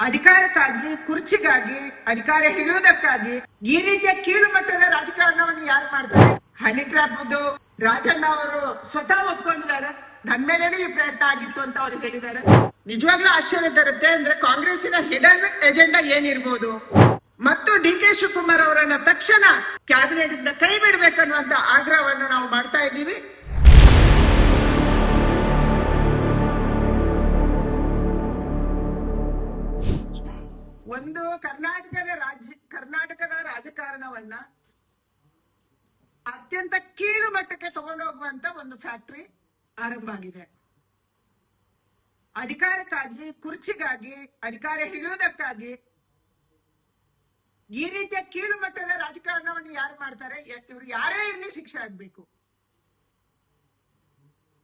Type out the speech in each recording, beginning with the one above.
ಅಧಿಕಾರಕ್ಕಾಗಿ, ಕುರ್ಚಿಗಾಗಿ, ಅಧಿಕಾರ ಹಿಡಿಯುವುದಕ್ಕಾಗಿ ಈ ರೀತಿಯ ಕೀಳು ಮಟ್ಟದ ರಾಜಕಾರಣವನ್ನು ಯಾರು ಮಾಡ್ತಾರೆ? ಹನಿ ಅದು ರಾಜಣ್ಣ ಅವರು ಸ್ವತಃ ಒಪ್ಕೊಂಡಿದ್ದಾರೆ. ನನ್ ಮೇಲೇನೆ ಈ ಪ್ರಯತ್ನ ಆಗಿತ್ತು ಅಂತ ಅವ್ರು ಹೇಳಿದ್ದಾರೆ. ನಿಜವಾಗ್ಲೂ ಆಶ್ಚರ್ಯ ತರುತ್ತೆ ಅಂದ್ರೆ ಕಾಂಗ್ರೆಸ್ಸಿನ ಹಿಡನ್ ಎಜೆಂಡಾ ಏನಿರ್ಬೋದು? ಮತ್ತು ಡಿ ಕೆ ಶಿವಕುಮಾರ್ ಅವರನ್ನ ತಕ್ಷಣ ಕ್ಯಾಬಿನೆಟ್ ಇಂದ ಕೈ ಬಿಡ್ಬೇಕನ್ನುವಂತ ಆಗ್ರಹವನ್ನು ನಾವು ಮಾಡ್ತಾ ಇದ್ದೀವಿ. ಒಂದು ಕರ್ನಾಟಕದ ರಾಜ್ಯ, ಕರ್ನಾಟಕದ ರಾಜಕಾರಣವನ್ನ ಅತ್ಯಂತ ಕೀಳು ಮಟ್ಟಕ್ಕೆ ತಗೊಂಡೋಗುವಂತ ಒಂದು ಫ್ಯಾಕ್ಟರಿ ಆರಂಭ ಆಗಿದೆ. ಅಧಿಕಾರಕ್ಕಾಗಿ, ಕುರ್ಚಿಗಾಗಿ, ಅಧಿಕಾರ ಹಿಡಿಯುವುದಕ್ಕಾಗಿ ಈ ರೀತಿಯ ಕೀಳು ಮಟ್ಟದ ರಾಜಕಾರಣವನ್ನು ಯಾರು ಮಾಡ್ತಾರೆ? ಇವರು ಯಾರೇ ಇರಲಿ ಶಿಕ್ಷೆ ಆಗ್ಬೇಕು.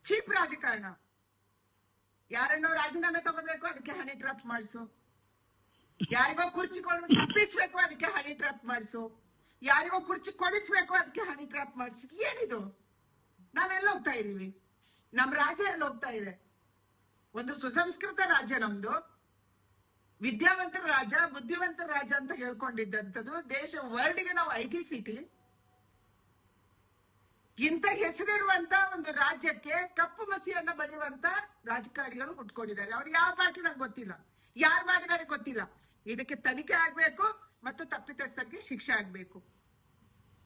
ಚೀಪ್ ರಾಜಕಾರಣ. ಯಾರನ್ನೋ ರಾಜೀನಾಮೆ ತಗೋಬೇಕು, ಅದಕ್ಕೆ ಹನಿ ಟ್ರಾಪ್ ಮಾಡಿಸು. ಯಾರಿಗೋ ಕುರ್ಚಿ ತಪ್ಪಿಸ್ಬೇಕು, ಅದಕ್ಕೆ ಹನಿ ಟ್ರಾಪ್ ಮಾಡಿಸು. ಯಾರಿಗೋ ಕುರ್ಚಿ ಕೊಡಿಸ್ಬೇಕು, ಅದಕ್ಕೆ ಹನಿ ಟ್ರಾಪ್ ಮಾಡಿಸಿ. ಏನಿದು? ನಾವೆಲ್ಲ ಹೋಗ್ತಾ ಇದೀವಿ? ನಮ್ ರಾಜ ಎಲ್ಲ ಹೋಗ್ತಾ ಇದೆ? ಒಂದು ಸುಸಂಸ್ಕೃತ ರಾಜ್ಯ ನಮ್ದು. ವಿದ್ಯಾವಂತರ ರಾಜ ಬುದ್ಧಿವಂತರ ರಾಜ ಅಂತ ಹೇಳ್ಕೊಂಡಿದ್ದಂಥದ್ದು. ದೇಶ ವರ್ಲ್ಡ್ಗೆ ನಾವು ಐ ಟಿ ಸಿಟಿ ಇಂಥ ಹೆಸರಿರುವಂತ ಒಂದು ರಾಜ್ಯಕ್ಕೆ ಕಪ್ಪು ಮಸಿಯನ್ನ ಬಳಿಯುವಂತ ರಾಜಕಾರಣಿಗಳು ಹುಟ್ಕೊಂಡಿದ್ದಾರೆ ಅವ್ರು ಯಾವ ಪಾರ್ಟಿ ನಂಗೆ ಗೊತ್ತಿಲ್ಲ. ಯಾರು ಮಾಡಿದ್ದಾರೆ ಗೊತ್ತಿಲ್ಲ. ಇದಕ್ಕೆ ತನಿಖೆ ಆಗ್ಬೇಕು ಮತ್ತು ತಪ್ಪಿತಸ್ಥರಿಗೆ ಶಿಕ್ಷೆ ಆಗ್ಬೇಕು.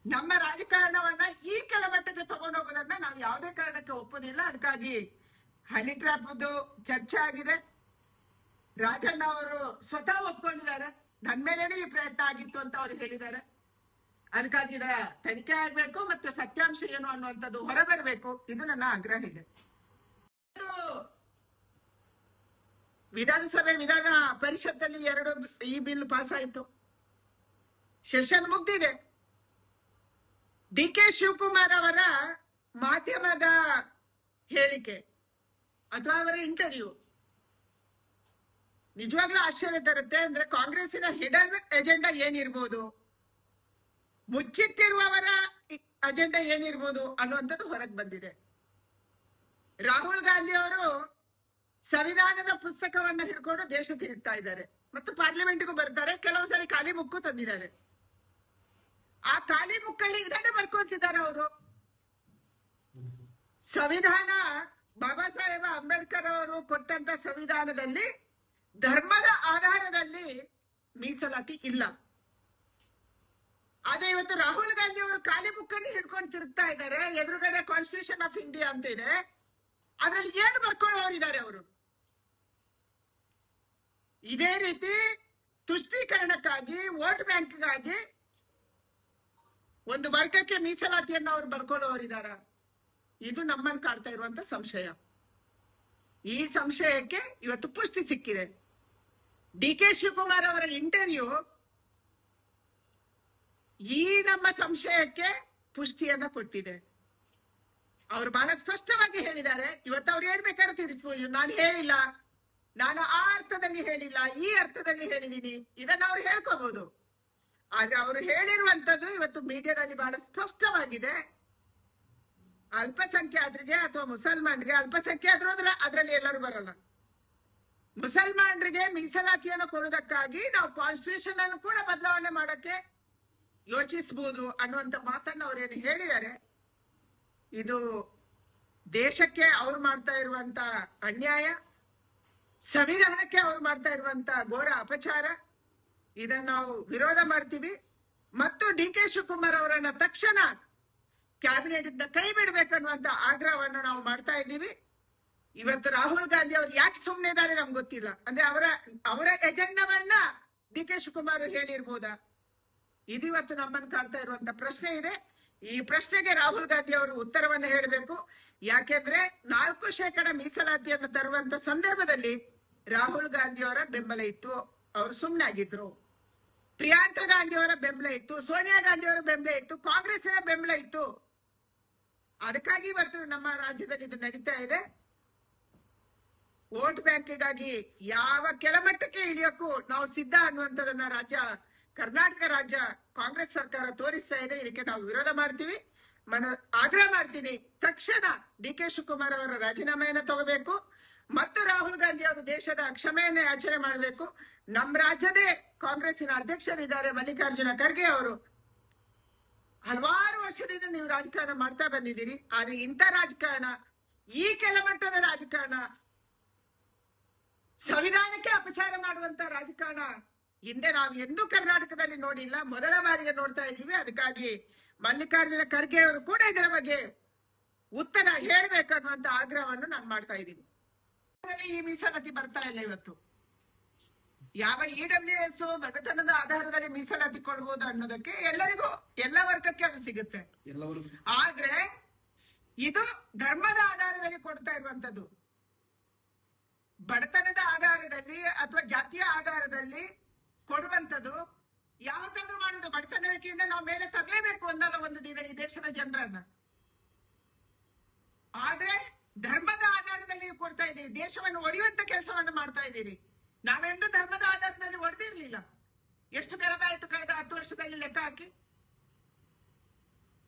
ನಮ್ಮ ರಾಜಕಾರಣವನ್ನ ಈ ಕೆಳಮಟ್ಟಕ್ಕೆ ತಗೊಂಡೋಗೋದನ್ನ ನಾವು ಯಾವುದೇ ಕಾರಣಕ್ಕೆ ಒಪ್ಪೋದಿಲ್ಲ. ಅದಕ್ಕಾಗಿ ಹನಿ ಟ್ರ್ಯಾಪ್ ಚರ್ಚೆ ಆಗಿದೆ. ರಾಜಣ್ಣ ಅವರು ಸ್ವತಃ ಒಪ್ಕೊಂಡಿದ್ದಾರೆ. ನನ್ ಮೇಲೇನೆ ಈ ಪ್ರಯತ್ನ ಆಗಿತ್ತು ಅಂತ ಅವ್ರು ಹೇಳಿದ್ದಾರೆ. ಅದಕ್ಕಾಗಿ ಇದರ ತನಿಖೆ ಆಗ್ಬೇಕು ಮತ್ತು ಸತ್ಯಾಂಶ ಏನು ಅನ್ನುವಂಥದ್ದು ಹೊರಬರಬೇಕು. ಇದು ನನ್ನ ಆಗ್ರಹ ಇದು. ವಿಧಾನಸಭೆ ವಿಧಾನ ಪರಿಷತ್ತಲ್ಲಿ ಎರಡು ಈ ಬಿಲ್ ಪಾಸ್ ಆಯಿತು ಸೆಷನ್ ಮುಗ್ದಿದೆ. ಡಿ ಕೆ ಶಿವಕುಮಾರ್ ಅವರ ಮಾಧ್ಯಮದ ಹೇಳಿಕೆ ಅಥವಾ ಅವರ ಇಂಟರ್ವ್ಯೂ. ನಿಜವಾಗ್ಲೂ ಆಶ್ಚರ್ಯ ತರುತ್ತೆ ಅಂದ್ರೆ ಕಾಂಗ್ರೆಸ್ಸಿನ ಹಿಡನ್ ಎಜೆಂಡಾ ಏನಿರ್ಬೋದು? ಮುಚ್ಚಿಟ್ಟಿರುವವರ ಅಜೆಂಡಾ ಏನಿರ್ಬೋದು ಅನ್ನುವಂಥದ್ದು ಹೊರಗೆ ಬಂದಿದೆ. ರಾಹುಲ್ ಗಾಂಧಿ ಅವರು ಸಂವಿಧಾನದ ಪುಸ್ತಕವನ್ನ ಹಿಡ್ಕೊಂಡು ದೇಶ ತಿರುಗ್ತಾ ಇದ್ದಾರೆ. ಮತ್ತು ಪಾರ್ಲಿಮೆಂಟ್ಗೂ ಬರ್ತಾರೆ, ಕೆಲವು ಸಾರಿ ಖಾಲಿ ಮುಕ್ಕು ತಂದಿದ್ದಾರೆ. ಆ ಖಾಲಿ ಮುಕ್ಕಲ್ಲಿ ಇದನ್ನೇ ಬರ್ಕೊಂತಿದ್ದಾರೆ ಅವರು. ಸಂವಿಧಾನ, ಬಾಬಾ ಸಾಹೇಬ ಅಂಬೇಡ್ಕರ್ ಅವರು ಕೊಟ್ಟಂತ ಸಂವಿಧಾನದಲ್ಲಿ, ಧರ್ಮದ ಆಧಾರದಲ್ಲಿ ಮೀಸಲಾತಿ ಇಲ್ಲ. ಆದ್ರೆ ಇವತ್ತು ರಾಹುಲ್ ಗಾಂಧಿ ಅವರು ಖಾಲಿ ಬುಕ್ಕನ್ನು ಹಿಡ್ಕೊಂಡು ತಿರುಗ್ತಾ ಇದ್ದಾರೆ, ಎದುರುಗಡೆ ಕಾನ್ಸ್ಟಿಟ್ಯೂಷನ್ ಆಫ್ ಇಂಡಿಯಾ ಅಂತ ಇದೆ ಅದ್ರಲ್ಲಿ ಏನು ಬರ್ಕೊಳ್ಳೋರಿದ್ದಾರೆ ಅವರು? ಇದೇ ರೀತಿ ತುಷ್ಟೀಕರಣಕ್ಕಾಗಿ ವೋಟ್ ಬ್ಯಾಂಕ್ಗಾಗಿ ಒಂದು ವರ್ಗಕ್ಕೆ ಮೀಸಲಾತಿಯನ್ನು ಅವ್ರು ಬರ್ಕೊಳ್ಳೋರಿದಾರ ಇದು ನಮ್ಮನ್ನು ಕಾಡ್ತಾ ಇರುವಂತ ಸಂಶಯ. ಈ ಸಂಶಯಕ್ಕೆ ಇವತ್ತು ಪುಷ್ಟಿ ಸಿಕ್ಕಿದೆ. ಡಿ ಕೆ ಶಿವಕುಮಾರ್ ಅವರ ಇಂಟರ್ವ್ಯೂ ಈ ನಮ್ಮ ಸಂಶಯಕ್ಕೆ ಪುಷ್ಟಿಯನ್ನ ಕೊಟ್ಟಿದೆ. ಅವರು ಬಹಳ ಸ್ಪಷ್ಟವಾಗಿ ಹೇಳಿದ್ದಾರೆ. ಇವತ್ತು ಅವ್ರು ಏನ್ ಬೇಕಾದ್ರೂ ನಾನು ಹೇಳಿಲ್ಲ. ನಾನು ಆ ಅರ್ಥದಲ್ಲಿ ಹೇಳಿಲ್ಲ, ಈ ಅರ್ಥದಲ್ಲಿ ಹೇಳಿದೀನಿ. ಇದನ್ನ ಅವ್ರು ಹೇಳ್ಕೋಬಹುದು ಆದ್ರೆ ಅವರು ಹೇಳಿರುವಂತದ್ದು ಇವತ್ತು ಮೀಡಿಯಾದಲ್ಲಿ ಬಹಳ ಸ್ಪಷ್ಟವಾಗಿದೆ. ಅಲ್ಪಸಂಖ್ಯಾತರಿಗೆ ಅಥವಾ ಮುಸಲ್ಮಾನರಿಗೆ, ಅಲ್ಪಸಂಖ್ಯಾತರು ಅಂದ್ರೆ ಅದರಲ್ಲಿ ಎಲ್ಲರೂ ಬರಲ್ಲ. ಮುಸಲ್ಮಾನರಿಗೆ ಮೀಸಲಾತಿಯನ್ನು ಕೊಡುವುದಕ್ಕಾಗಿ ನಾವು ಕಾನ್ಸ್ಟಿಟ್ಯೂಷನ್ ಅನ್ನು ಕೂಡ ಬದಲಾವಣೆ ಮಾಡಕ್ಕೆ ಯೋಚಿಸಬಹುದು ಅನ್ನುವಂತ ಮಾತನ್ನ ಏನು ಹೇಳಿದ್ದಾರೆ. ಇದು ದೇಶಕ್ಕೆ ಅವ್ರು ಮಾಡ್ತಾ ಇರುವಂತ ಅನ್ಯಾಯ. ಸಂವಿಧಾನಕ್ಕೆ ಅವ್ರು ಮಾಡ್ತಾ ಇರುವಂತ ಘೋರ ಅಪಚಾರ, ಇದನ್ನ ನಾವು ವಿರೋಧ ಮಾಡ್ತೀವಿ. ಮತ್ತು ಡಿ ಕೆ ಶಿವಕುಮಾರ್ ಅವರನ್ನ ತಕ್ಷಣ ಕ್ಯಾಬಿನೆಟ್ ಇಂದ ಕೈ ಬಿಡಬೇಕನ್ನುವಂತ ಆಗ್ರಹವನ್ನು ನಾವು ಮಾಡ್ತಾ ಇದ್ದೀವಿ. ಇವತ್ತು ರಾಹುಲ್ ಗಾಂಧಿ ಅವ್ರು ಯಾಕೆ ಸುಮ್ಮನೆ ಇದ್ದಾರೆ ನಮ್ಗೆ ಗೊತ್ತಿಲ್ಲ. ಅಂದ್ರೆ ಅವರ ಅವರ ಎಜೆಂಡವನ್ನ ಡಿ ಕೆ ಶಿವಕುಮಾರ್ ಹೇಳಿರ್ಬೋದಾ? ಇದಿವತ್ತು ನಮ್ಮನ್ನು ಕಾಡ್ತಾ ಇರುವಂತ ಪ್ರಶ್ನೆ ಇದೆ. ಈ ಪ್ರಶ್ನೆಗೆ ರಾಹುಲ್ ಗಾಂಧಿ ಅವರು ಉತ್ತರವನ್ನು ಹೇಳಬೇಕು. ಯಾಕೆಂದ್ರೆ ನಾಲ್ಕು ಶೇಕಡ ಮೀಸಲಾತಿಯನ್ನು ತರುವಂತ ಸಂದರ್ಭದಲ್ಲಿ ರಾಹುಲ್ ಗಾಂಧಿ ಅವರ ಬೆಂಬಲ ಇತ್ತು. ಅವರು ಸುಮ್ಮನಾಗಿದ್ರು ಪ್ರಿಯಾಂಕಾ ಗಾಂಧಿ ಅವರ ಬೆಂಬಲ ಇತ್ತು. ಸೋನಿಯಾ ಗಾಂಧಿ ಅವರ ಬೆಂಬಲ ಇತ್ತು. ಕಾಂಗ್ರೆಸ್ನ ಬೆಂಬಲ ಇತ್ತು. ಅದಕ್ಕಾಗಿ ಇವತ್ತು ನಮ್ಮ ರಾಜ್ಯದಲ್ಲಿ ಇದು ನಡೀತಾ ಇದೆ. ವೋಟ್ ಬ್ಯಾಂಕಿಗಾಗಿ ಯಾವ ಕೆಳಮಟ್ಟಕ್ಕೆ ಇಳಿಯಕ್ಕೂ ನಾವು ಸಿದ್ಧ ಅನ್ನುವಂಥದನ್ನ ರಾಜ್ಯ, ಕರ್ನಾಟಕ ರಾಜ್ಯ ಕಾಂಗ್ರೆಸ್ ಸರ್ಕಾರ ತೋರಿಸ್ತಾ ಇದೆ. ಇದಕ್ಕೆ ನಾವು ವಿರೋಧ ಮಾಡ್ತೀವಿ. ಮನ, ಆಗ್ರಹ ಮಾಡ್ತೀನಿ. ತಕ್ಷಣ ಡಿ ಕೆ ಶಿವಕುಮಾರ್ ಅವರ ರಾಜೀನಾಮೆಯನ್ನ ತಗೋಬೇಕು. ಮತ್ತು ರಾಹುಲ್ ಗಾಂಧಿ ಅವರು ದೇಶದ ಕ್ಷಮೆಯನ್ನೇ ಆಚರಣೆ ಮಾಡಬೇಕು. ನಮ್ಮ ರಾಜ್ಯದೇ ಕಾಂಗ್ರೆಸ್ಸಿನ ಅಧ್ಯಕ್ಷರಿದ್ದಾರೆ ಮಲ್ಲಿಕಾರ್ಜುನ ಖರ್ಗೆ ಅವರು. ಹಲವಾರು ವರ್ಷದಿಂದ ನೀವು ರಾಜಕಾರಣ ಮಾಡ್ತಾ ಬಂದಿದ್ದೀರಿ. ಆದ್ರೆ ಇಂಥ ರಾಜಕಾರಣ, ಈ ಕೆಳಮಟ್ಟದ ರಾಜಕಾರಣ, ಸಂವಿಧಾನಕ್ಕೆ ಅಪಚಾರ ಮಾಡುವಂತ ರಾಜಕಾರಣ ಹಿಂದೆ ನಾವು ಎಂದೂ ಕರ್ನಾಟಕದಲ್ಲಿ ನೋಡಿಲ್ಲ. ಮೊದಲ ಬಾರಿಗೆ ನೋಡ್ತಾ ಇದ್ದೀವಿ. ಅದಕ್ಕಾಗಿ ಮಲ್ಲಿಕಾರ್ಜುನ ಖರ್ಗೆ ಅವರು ಕೂಡ ಇದರ ಬಗ್ಗೆ ಉತ್ತರ ಹೇಳ್ಬೇಕು ಅನ್ನುವಂತ ಆಗ್ರಹವನ್ನು ನಾನು ಮಾಡ್ತಾ ಇದ್ದೀನಿ. ಈ ಮೀಸಲಾತಿ ಬರ್ತಾ ಇಲ್ಲ ಇವತ್ತು. ಯಾವ ಇ ಡಬ್ಲ್ಯೂ ಎಸ್ ಬಡತನದ ಆಧಾರದಲ್ಲಿ ಮೀಸಲಾತಿ ಕೊಡ್ಬೋದು ಅನ್ನೋದಕ್ಕೆ ಎಲ್ಲರಿಗೂ ಎಲ್ಲ ವರ್ಗಕ್ಕೆ ಅದು ಸಿಗುತ್ತೆ. ಆದ್ರೆ ಇದು ಧರ್ಮದ ಆಧಾರದಲ್ಲಿ ಕೊಡ್ತಾ ಇರುವಂತದ್ದು ಬಡತನದ ಆಧಾರದಲ್ಲಿ ಅಥವಾ ಜಾತಿಯ ಆಧಾರದಲ್ಲಿ ಕೊಡುವಂತದ್ದು ಯಾವತ್ತಾದ್ರೂ ಮಾಡುದು. ಬಡತನ ರೇಖೆಯಿಂದ ನಾವು ಮೇಲೆ ತರಲೇಬೇಕು ಅನ್ನೋ ಒಂದು ದಿನ ಈ ದೇಶದ ಜನರನ್ನ. ಆದ್ರೆ ಧರ್ಮದ ಆಧಾರದಲ್ಲಿ ಕೊಡ್ತಾ ಇದ್ದೀರಿ. ದೇಶವನ್ನು ಒಡೆಯುವಂತ ಕೆಲಸವನ್ನು ಮಾಡ್ತಾ ಇದ್ದೀರಿ. ನಾವೆಂದು ಧರ್ಮದ ಆಧಾರದಲ್ಲಿ ಒಡೆದಿರ್ಲಿಲ್ಲ. ಎಷ್ಟು ಕಳೆದಾಯ್ತು ಕಳೆದ ಹತ್ತು ವರ್ಷದಲ್ಲಿ ಲೆಕ್ಕ ಹಾಕಿ?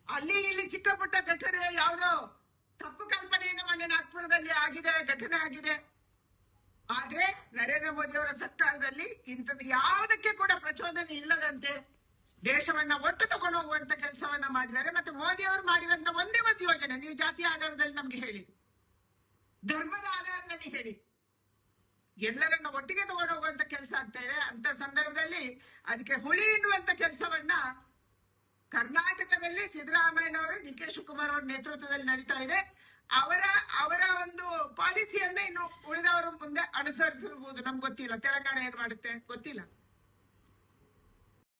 ಅಲ್ಲಿ ಇಲ್ಲಿ ಚಿಕ್ಕ ಪುಟ್ಟ ಘಟನೆ ಯಾವುದೋ ತಪ್ಪು ಕಲ್ಪನೆಯಿಂದ ಮೊನ್ನೆ ನಾಗ್ಪುರದಲ್ಲಿ ಆಗಿದೆ, ಘಟನೆ ಆಗಿದೆ. ಆದ್ರೆ ನರೇಂದ್ರ ಮೋದಿಯವರ ಸರ್ಕಾರದಲ್ಲಿ ಇಂಥದ್ದು ಯಾವುದಕ್ಕೆ ಕೂಡ ಪ್ರಚೋದನೆ ಇಲ್ಲದಂತೆ ದೇಶವನ್ನ ಒಟ್ಟು ತಗೊಂಡು ಹೋಗುವಂತ ಕೆಲಸವನ್ನ ಮಾಡಿದ್ದಾರೆ. ಮತ್ತೆ ಮೋದಿ ಅವರು ಮಾಡಿದಂತ ಒಂದೇ ಒಂದು ಯೋಜನೆ, ನೀವು ಜಾತಿ ಆಧಾರದಲ್ಲಿ ನಮ್ಗೆ ಹೇಳಿ. ಧರ್ಮದ ಆಧಾರದಲ್ಲಿ ಹೇಳಿ. ಎಲ್ಲರನ್ನ ಒಟ್ಟಿಗೆ ತಗೊಂಡು ಹೋಗುವಂತ ಕೆಲಸ ಆಗ್ತಾ ಇದೆ. ಅಂತ ಸಂದರ್ಭದಲ್ಲಿ ಅದಕ್ಕೆ ಹುಳಿ ಇಡುವಂತ ಕೆಲಸವನ್ನ ಕರ್ನಾಟಕದಲ್ಲಿ ಸಿದ್ದರಾಮಯ್ಯನವರು, ಡಿ ಕೆ ಶಿವಕುಮಾರ್ ಅವರ ನೇತೃತ್ವದಲ್ಲಿ ನಡೀತಾ ಇದೆ. ಅವರ ಅವರ ಒಂದು ಪಾಲಿಸಿಯನ್ನ ಇನ್ನು ಉಳಿದವರು ಮುಂದೆ ಅನುಸರಿಸಿರ್ಬೋದು ನಮ್ಗೆ ಗೊತ್ತಿಲ್ಲ. ತೆಲಂಗಾಣ ಏನ್ ಮಾಡುತ್ತೆ? ಗೊತ್ತಿಲ್ಲ.